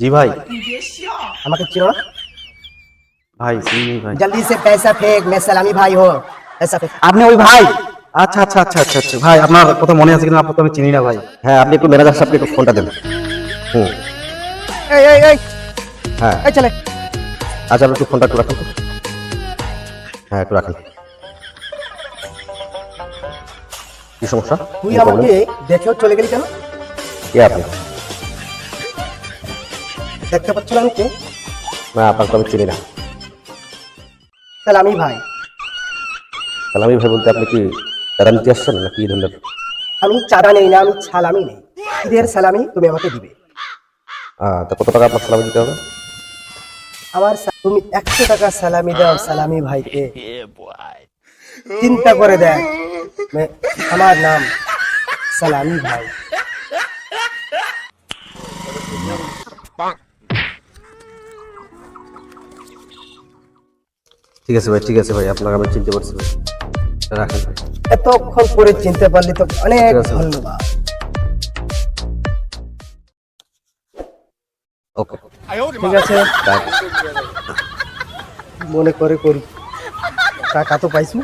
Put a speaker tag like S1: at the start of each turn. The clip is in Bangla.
S1: জি ভাই।
S2: আমাকে
S1: ভাই ভাই।
S2: সে পয়সা ফেক ভাই
S1: আপনি ওই ভাই? আচ্ছা আচ্ছা, আচ্ছা আচ্ছা আচ্ছা আচ্ছা ভাই আপনার কথা মনে আছে কিনা? আপনার আমি চিনি না ভাই। হ্যাঁ আপনি একটু ম্যানেজার সাহেবকে একটু ফোনটা দেবেন। হুম।
S2: এই এই এই।
S1: হ্যাঁ।
S2: এই চলে
S1: আচ্ছা আপনি একটু ফোনটা একটু রাখুন হ্যাঁ একটু রাখেন। কি সমস্যা?
S2: তুই আমাকে দেখেও চলে গেলি কেন?
S1: কে আপনি?
S2: দেখতে পাচ্ছ না আমি কে?
S1: না আপনাকে আমি চিনি না।
S2: সালামি ভাই।
S1: তাহলে আমি ভাই বলতে আপনি কি তারা নিতে আসছেন না কি ধরনের?
S2: আমি চাঁদা নেই না আমি সালামি নেই। ঈদের সালামি তুমি আমাকে দিবে?
S1: তা কত টাকা আপনার সালামি দিতে হবে?
S2: আমার তুমি একশো টাকা সালামি দাও সালামি ভাইকে। চিন্তা করে দেখ। আমার নাম সালামি ভাই।
S1: ঠিক আছে ভাই ঠিক আছে ভাই আপনাকে আমি চিনতে পারছি ভাই। রাখেন
S2: এতক্ষণ করে চিনতে পারলি তো অনেক ধন্যবাদ।
S1: ওকে
S2: ঠিক আছে মনে করে করি। টাকা তো পাইছু